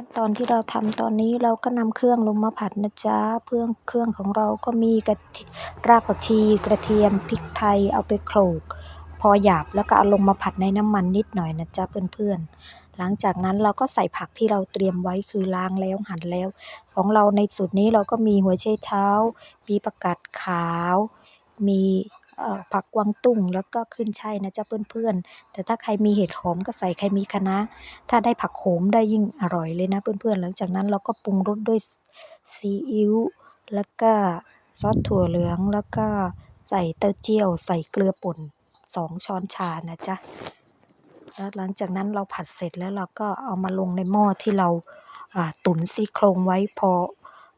ขั้นตอนที่เราทำตอนนี้เราก็นำเครื่องลงมาผัดนะจ๊ะเครื่องเครื่องของเราก็มีกระรากผักชี กระเทียมพริกไทยเอาไปโขลก พอหยาบแล้วก็เอาลงมาผัดในน้ำมันนิดหน่อยนะจ๊ะเพื่อนๆ หลังจากนั้นเราก็ใส่ผักที่เราเตรียมไว้คือล้างแล้วหั่นแล้ว ของเราในสูตรนี้เราก็มีหัวไชเท้า มีผักกาดขาว มี ผักกวางตุ้งแล้วก็ขึ้นช่ายนะจ๊ะเพื่อนๆ แต่ถ้าใครมีเห็ดหอมก็ใส่ใครมีคะน้าถ้าได้ผักโขมได้ยิ่งอร่อยเลยนะเพื่อนๆ หลังจากนั้นเราก็ปรุงรสด้วยซีอิ๊วแล้วก็ซอสถั่วเหลืองแล้วก็ใส่เต้าเจี้ยว ใส่เกลือป่นสองช้อนชานะจ๊ะแล้วหลังจากนั้นเราผัดเสร็จแล้วเราก็เอามาลงในหม้อที่เราตุ๋นซี่โครงไว้พอ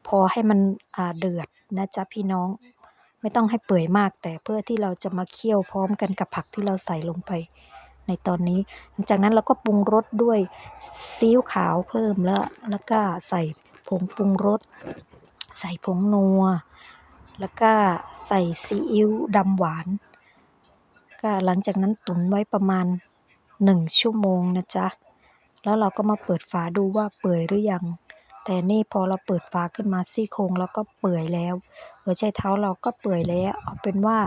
พอให้มันเดือดนะจ๊ะพี่น้อง ไม่ต้องให้เปื่อยมาก แต่เพื่อที่เราจะมาเคี่ยวพร้อมกันกับผักที่เราใส่ลงไป ในตอนนี้ หลังจากนั้นเราก็ปรุงรสด้วยซีอิ๊วขาวเพิ่มแล้ว แล้วก็ใส่ผงปรุงรสใส่ผงนัว แล้วก็ใส่ซีอิ๊วดำหวาน ก็หลังจากนั้นตุ๋นไว้ประมาณหนึ่งชั่วโมงนะจ๊ะ แล้วเราก็มาเปิดฝาดูว่าเปื่อยหรือยัง แต่นี่พอเราเปิดฝาขึ้นมาซี่โครงเราก็เปื่อยแล้วหัวไชเท้าเราก็เปื่อยแล้ว เอาเป็นว่า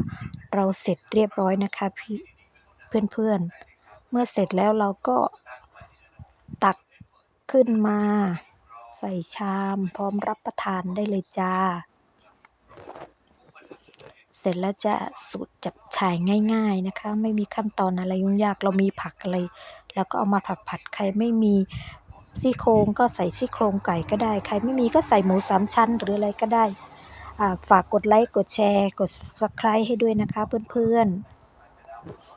เราเสร็จเรียบร้อยนะคะพี่เพื่อนๆ เมื่อเสร็จแล้วเราก็ตักขึ้นมา ใส่ชามพร้อมรับประทานได้เลยจ้า เสร็จแล้วจะสูตรจับฉ่ายง่าย ๆนะคะ ไม่มีขั้นตอนอะไรยุ่งยากเรามีผักอะไรเราก็เอามาผัดๆใครไม่มี ซี่โครงก็ใส่ซี่โครงไก่ก็ได้ ใครไม่มีก็ใส่หมูสามชั้นหรืออะไรก็ได้ ฝากกดไลค์ กดแชร์ กด subscribe ให้ด้วยนะคะเพื่อนๆ